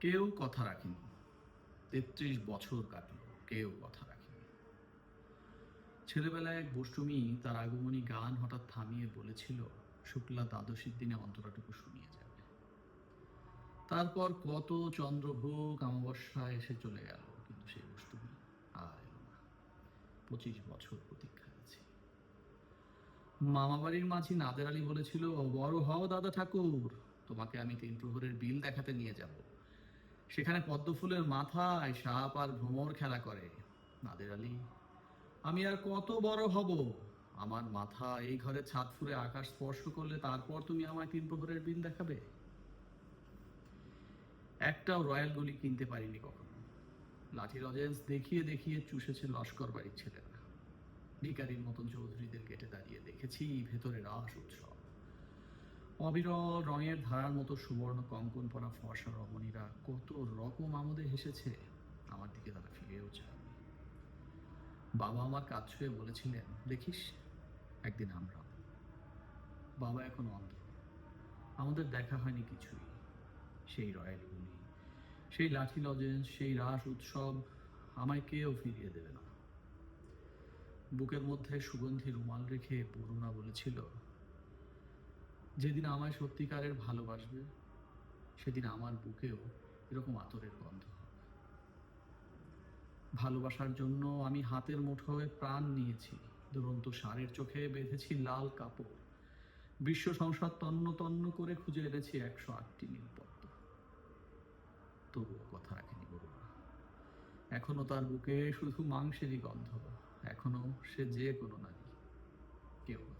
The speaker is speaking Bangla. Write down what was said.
কেউ কথা রাখেনি। তেত্রিশ বছর কাটলো, কেউ কথা রাখেনি। ছেলেবেলায় এক বষ্টমী তার আগমনী গান হঠাৎ থামিয়ে বলেছিল, শুক্লা দ্বাদশীর দিনে অন্তরাটুকু শুনিয়ে যাবে। তারপর কত চন্দ্রভোগ অমাবস্যা এসে চলে গেল, কিন্তু সেই বষ্টমী আর এলো না। পঁচিশ বছর প্রতীক্ষা আছি। মামাবাড়ির মাঝি নাদের আলী বলেছিল, বড় হও দাদা ঠাকুর, তোমাকে আমি তিন প্রহরের বিল দেখাতে নিয়ে যাব। সেখানে পদ্মফুলের মাথায় সাপ আর ভ্রমর খেলা করে। নাদের আলী, আমি আর কত বড় হব? আমার মাথা এই ঘরে ছাদ ফুরে আকাশ স্পর্শ করলে তারপর তুমি আমায় তিন প্রহরের বিল দেখাবে? একটাও রয়্যাল গুলি কিনতে পারিনি কখনো। লাঠি লজেন্স দেখিয়ে দেখিয়ে চুষেছে লস্কর বাড়ির ছেলেরা। ভিকারির মতন চৌধুরীদের গেটে দাঁড়িয়ে দেখেছি ভেতরে রাস উৎসব। অবিরল রঙের ধারার মতো সুবর্ণ কঙ্কন পরা ফর্সা রমণীরা কত রকম আমোদে হেসেছে। আমার দিকে তারা ফিরেও চায়নি। বাবা আমার কাজ ছুঁয়ে বলেছিলেন, দেখিস, একদিন আমরা বাবা এখন অন্ধ। আমাদের দেখা হয়নি কিছুই। সেই রয়্যালগুলি সেই লাঠি লজেন্স, সেই রাস উৎসব আমায় কেউ ফিরিয়ে দেবে না। বুকের মধ্যে সুগন্ধি রুমাল রেখে পূর্ণা বলেছিল যেদিন আমায় সত্যিকারের ভালোবাসবে, সেদিন আমার বুকেও এরকম আতরের গন্ধ ভালোবাসার জন্য আমি হাতের মুঠোয় প্রাণ নিয়েছি, দুরন্ত সারের চোখে বেঁধেছি লাল কাপড়। বিশ্ব সংসার তন্ন তন্ন করে খুঁজে এনেছি একশো আটটি নীলপদ্ম তবুও কথা রাখেনি বড়ুয়া। এখনও তার বুকে শুধু মাংসেরই গন্ধ, এখনও সে যে কোনো নারী, কেউ রাখেনি